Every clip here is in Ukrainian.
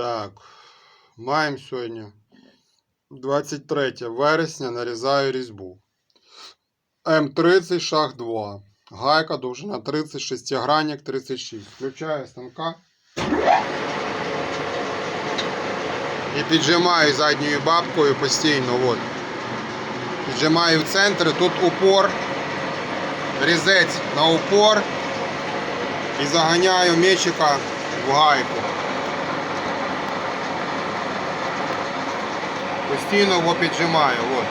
Так, маємо сьогодні 23 вересня, нарізаю різьбу. М30 шаг 2. Гайка довжина 30, шестигранник 36. Включаю станка. І піджимаю задньою бабкою постійно. От. Піджимаю в центр, тут упор. Різець на упор. І заганяю мечика в гайку. Постійно його піджимаю. От.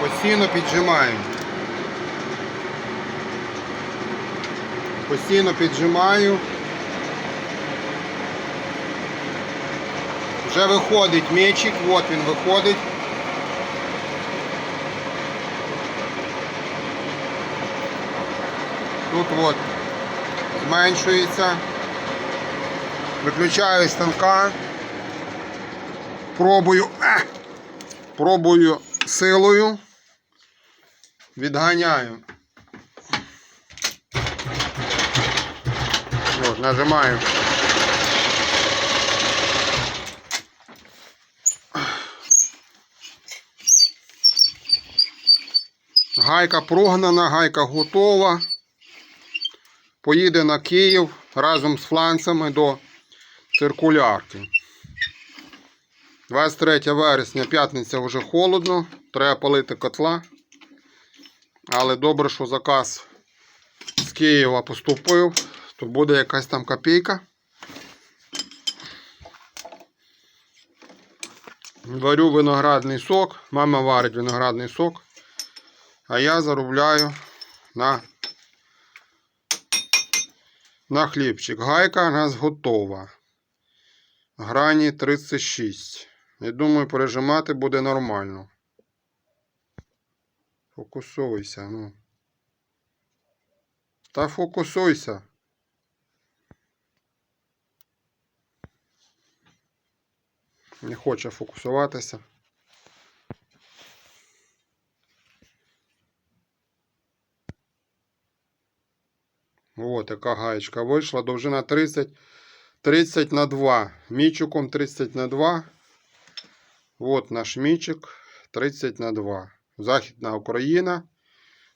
Постійно піджимаю. Постійно піджимаю. Вже виходить мечик, от він виходить. Тут от зменшується. Виключаю станка. Пробую. е, Пробую силою. Відганяю. От, нажимаю. Гайка прогнана, гайка готова. Поїде на Київ разом з фланцями до циркулярки. 23 вересня, п'ятниця вже холодно, треба палити котла. Але добре, що заказ з Києва поступив, то буде якась там копійка. Варю виноградний сок, мама варить виноградний сок, а я заробляю на, на хлібчик. Гайка у нас готова. Грані 36. Я думаю, пережимати буде нормально. Фокусуйся, ну. Та фокусуйся. Не хоче фокусуватися. От яка гаєчка вийшла. Довжина 30, 30 на 2. Мічиком 30 на 2. От наш мічик 30 на 2. Західна Україна.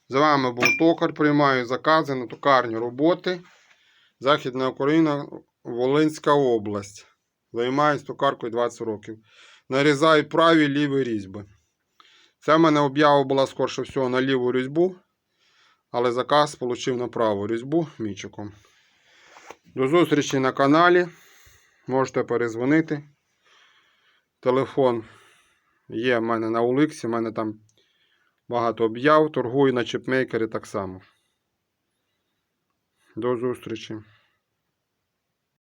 З вами був токар. Приймаю закази на токарні роботи. Західна Україна, Волинська область. Займаюсь токаркою 20 років. Нарізаю праві ліві різьби. Це в мене об'ява була скорше всього на ліву різьбу. Але заказ отримав на праву різьбу мічиком. До зустрічі на каналі. Можете перезвонити. Телефон є в мене на Уликсі, в мене там багато об'яв. Торгую на чіпмейкері так само. До зустрічі.